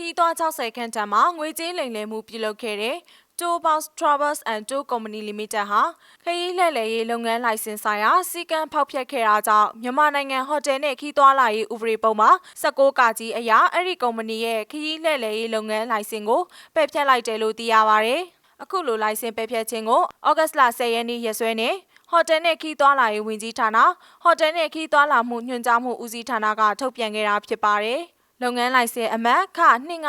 ီးသွား60ခန့်တန်းမှာငွေကြေးလိမ်လည်မှုပြုလုပ်ခဲ့တဲ့ Tour Box Travels and Tour Company Limited ဟာခရီးလှည့်လည်ရေးလုပ်ငန်းလိုင်စင်ဆိုင်ရာစီကံဖောက်ဖျက်ခဲ့တာကြောင့်မြန်မာနိုင်ငံဟိုတယ်နဲ့ခီးသွားလာရေးဥပဒေပုံမှာ16ကကြီးအရာအဲ့ဒီကုမ္ပဏီရဲ့ခရီးလှည့်လည်ရေးလုပ်ငန်းလိုင်စင်ကိုပယ်ဖျက်လိုက်တယ်လို့သိရပါဗျ။အခုလိုလိုင်စင်ပယ်ဖျက်ခြင်းကိုဩဂတ်စ်လ10ရက်နေ့ရက်စွဲနဲ့ဟိုတယ်နဲ့ခီးသွားလာရေးဝန်ကြီးဌာနဟိုတယ်နဲ့ခီးသွားလာမှုညွှန်ကြားမှုဦးစီးဌာနကထုတ်ပြန်ခဲ့တာဖြစ်ပါတယ်။ လုပ်ငန်းလိုင်စင်အမတ်ခ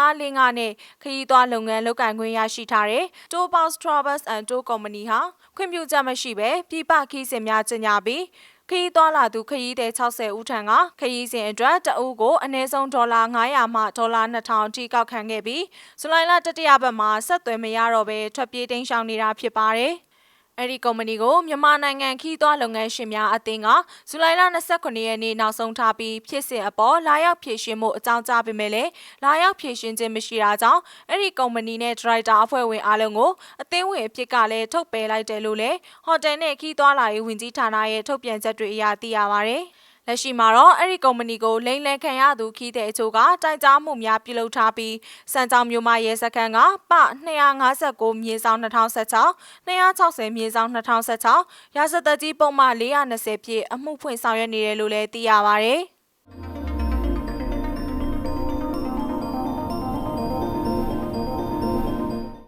2545နဲ့ခရီးသွားလုပ်ငန်းလုပ်ကိုင်ခွင့်ရရှိထားတဲ့ Tour Box Travels and Tour Company ဟာခွင့်ပြုချက်မရှိဘဲပြည်ပခီးစဉ်များကျင်းပပြီးခရီးသွားလာသူခရီးသည်60ဦးထံကခရီးစဉ်အတွက်တအုပ်ကိုအနည်းဆုံးဒေါ်လာ900မှဒေါ်လာ2000အထိကောက်ခံခဲ့ပြီးဇူလိုင်လတတိယပတ်မှာဆက်သွယ်မရတော့ဘဲထွက်ပြေးတိမ်းရှောင်နေတာဖြစ်ပါတယ်။ အဲ့ဒီကုမ္ပဏီကိုမြန်မာနိုင်ငံခီးသွွားလုပ်ငန်းရှင်များအသင်းကဇူလိုင်လ29ရက်နေ့နောက်ဆုံးထားပြီးဖြစ်စဉ်အပေါ်လာရောက်ဖြည့်ရှင်းမှုအကြောင်းကြားပေးမယ်လေလာရောက်ဖြည့်ရှင်းခြင်းမရှိတာကြောင့်အဲ့ဒီကုမ္ပဏီနဲ့ဒရိုက်တာအဖွဲ့ဝင်အားလုံးကိုအသင်းဝင်အဖြစ်ကလည်းထုတ်ပယ်လိုက်တယ်လို့လည်းဟိုတယ်နဲ့ခီးသွွားလာရေးဝန်ကြီးဌာနရဲ့ထုတ်ပြန်ချက်တွေအရသိရပါဗျ။ လက်ရှိမှာတော့အဲ့ဒီကုမ္ပဏီကိုလိမ်လည်ခံရသူခီးတဲ့အချို့ကတိုက်ကြားမှုများပြုလုပ်ထားပြီးစံကြောင်မျိုးမရဲစခန်းကပ259မြေဆောင်2016 260မြေဆောင်2016ရာဇသက်ကြီးပုံမှန်420ပြည့်အမှုဖွင့်ဆောင်ရွက်နေတယ်လို့လည်းသိရပါဗျ။